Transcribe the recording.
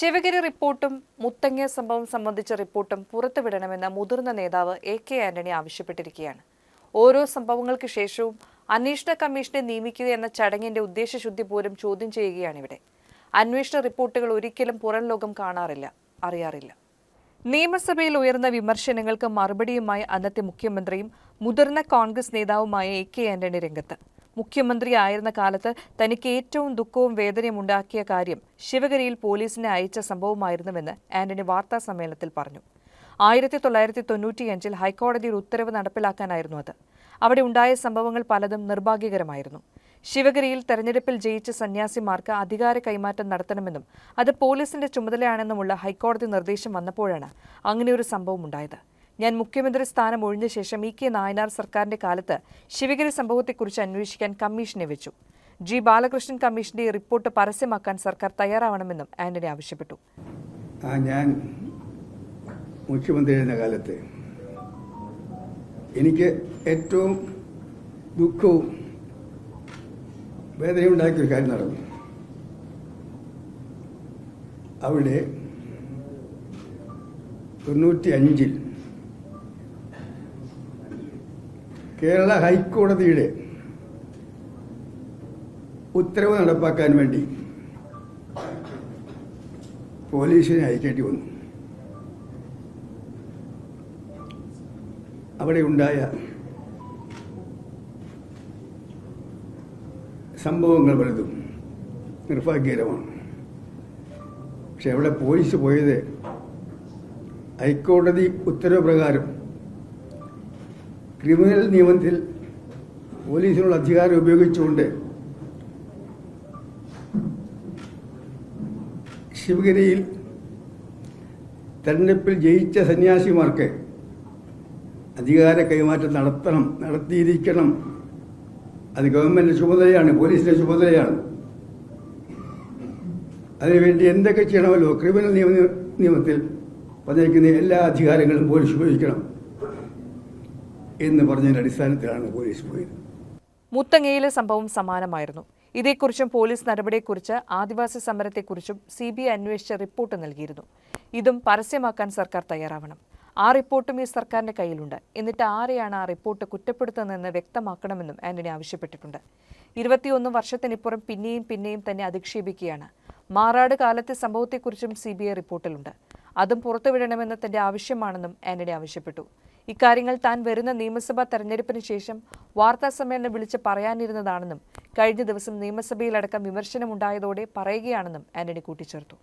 ശിവഗിരി റിപ്പോർട്ടും മുത്തങ്ങ സംഭവം സംബന്ധിച്ച റിപ്പോർട്ടും പുറത്തുവിടണമെന്ന് മുതിർന്ന നേതാവ് എ കെ ആന്റണി ആവശ്യപ്പെട്ടിരിക്കുകയാണ്. ഓരോ സംഭവങ്ങൾക്ക് ശേഷവും അന്വേഷണ കമ്മീഷനെ നിയമിക്കുക എന്ന ചടങ്ങിന്റെ ഉദ്ദേശശുദ്ധി പോലും ചോദ്യം ചെയ്യുകയാണിവിടെ. അന്വേഷണ റിപ്പോർട്ടുകൾ ഒരിക്കലും പുറം ലോകം കാണാറില്ല അറിയാറില്ല. നിയമസഭയിൽ ഉയർന്ന വിമർശനങ്ങൾക്ക് മറുപടിയുമായി അന്നത്തെ മുഖ്യമന്ത്രിയും മുതിർന്ന കോൺഗ്രസ് നേതാവുമായ എ കെ ആന്റണി രംഗത്ത്. മുഖ്യമന്ത്രി ആയിരുന്ന കാലത്ത് തനിക്ക് ഏറ്റവും ദുഃഖവും വേദനയും ഉണ്ടാക്കിയ കാര്യം ശിവഗിരിയിൽ പോലീസിനെ അയച്ച സംഭവമായിരുന്നുവെന്ന് ആന്റണി വാർത്താ സമ്മേളനത്തിൽ പറഞ്ഞു. ആയിരത്തി തൊള്ളായിരത്തി തൊണ്ണൂറ്റിയഞ്ചിൽ ഹൈക്കോടതി ഒരു ഉത്തരവ് നടപ്പിലാക്കാനായിരുന്നു അത്. അവിടെ ഉണ്ടായ സംഭവങ്ങൾ പലതും നിർഭാഗ്യകരമായിരുന്നു. ശിവഗിരിയിൽ തെരഞ്ഞെടുപ്പിൽ ജയിച്ച സന്യാസിമാർക്ക് അധികാര കൈമാറ്റം നടത്തണമെന്നും അത് പോലീസിന്റെ ചുമതലയാണെന്നുമുള്ള ഹൈക്കോടതി നിർദ്ദേശം വന്നപ്പോഴാണ് അങ്ങനെയൊരു സംഭവം ഉണ്ടായത്. ഞാൻ മുഖ്യമന്ത്രി സ്ഥാനം ഒഴിഞ്ഞ ശേഷം ഇ കെ നായനാർ സർക്കാരിന്റെ കാലത്ത് ശിവഗിരി സംഭവത്തെക്കുറിച്ച് അന്വേഷിക്കാൻ കമ്മീഷനെ വെച്ചു. ജി ബാലകൃഷ്ണൻ കമ്മീഷന്റെ റിപ്പോർട്ട് പരസ്യമാക്കാൻ സർക്കാർ തയ്യാറാവണമെന്നും ആന്റണി ആവശ്യപ്പെട്ടു. ഞാൻ മുഖ്യമന്ത്രിയായിരുന്ന കാലത്ത് എനിക്ക് ഏറ്റവും ദുഃഖവും വേദനയും ഉണ്ടാക്കിയ ഒരു കാര്യം നടന്നു. അവിടെ തൊണ്ണൂറ്റി അഞ്ചിൽ കേരള ഹൈക്കോടതിയുടെ ഉത്തരവ് നടപ്പാക്കാൻ വേണ്ടി പോലീസിനെ അയക്കേണ്ടി വന്നു. അവിടെ ഉണ്ടായ സംഭവങ്ങൾ പലതും നിർഭാഗ്യകരമാണ് പക്ഷെ അവിടെ പോലീസ് പോയത് ഹൈക്കോടതി ഉത്തരവ് പ്രകാരം ക്രിമിനൽ നിയമത്തിൽ പോലീസിനുള്ള അധികാരം ഉപയോഗിച്ചുകൊണ്ട് ശിവഗിരിയിൽ തെരഞ്ഞെടുപ്പിൽ ജയിച്ച സന്യാസിമാർക്ക് അധികാര കൈമാറ്റം നടത്തണം നടത്തിയിരിക്കണം. അത് ഗവൺമെന്റിന്റെ ചുമതലയാണ് പോലീസിന്റെ ചുമതലയാണ്. അതിനുവേണ്ടി എന്തൊക്കെ ചെയ്യണമല്ലോ? ക്രിമിനൽ നിയമ നിയമത്തിൽ പറഞ്ഞിരിക്കുന്ന എല്ലാ അധികാരങ്ങളും പോലീസ് ഉപയോഗിക്കണം. എന്ന് പറഞ്ഞതിന്റെ അടിസ്ഥാനത്തിലാണ് പോലീസ് പോയത്. മുത്തങ്ങയിലെ സംഭവം സമാനമായിരുന്നു. ഇതേക്കുറിച്ചും പോലീസ് നടപടിയെക്കുറിച്ച് ആദിവാസി സമരത്തെക്കുറിച്ചും സി ബി ഐ അന്വേഷിച്ച റിപ്പോർട്ട് നൽകിയിരുന്നു. ഇതും പരസ്യമാക്കാൻ സർക്കാർ തയ്യാറാവണം. ആ റിപ്പോർട്ടും ഈ സർക്കാരിന്റെ കയ്യിലുണ്ട്. എന്നിട്ട് ആരെയാണ് ആ റിപ്പോർട്ട് കുറ്റപ്പെടുത്തുന്നതെന്ന് വ്യക്തമാക്കണമെന്നും ആന്റണി ആവശ്യപ്പെട്ടിട്ടുണ്ട്. ഇരുപത്തിയൊന്ന് വർഷത്തിനിപ്പുറം പിന്നെയും പിന്നെയും തന്നെ അധിക്ഷേപിക്കുകയാണ്. മാറാട് കാലത്തെ സംഭവത്തെക്കുറിച്ചും സി ബി ഐ റിപ്പോർട്ടിലുണ്ട്. അതും പുറത്തുവിടണമെന്ന തന്റെ ആവശ്യമാണെന്നും ആന്റണി ആവശ്യപ്പെട്ടു. ഇക്കാര്യങ്ങൾ താൻ വരുന്ന നിയമസഭാ തെരഞ്ഞെടുപ്പിന് ശേഷം വാർത്താ സമ്മേളനം വിളിച്ച് പറയാനിരുന്നതാണെന്നും കഴിഞ്ഞ ദിവസം നിയമസഭയിലടക്കം വിമർശനമുണ്ടായതോടെ പറയുകയാണെന്നും ആന്റണി കൂട്ടിച്ചേർത്തു.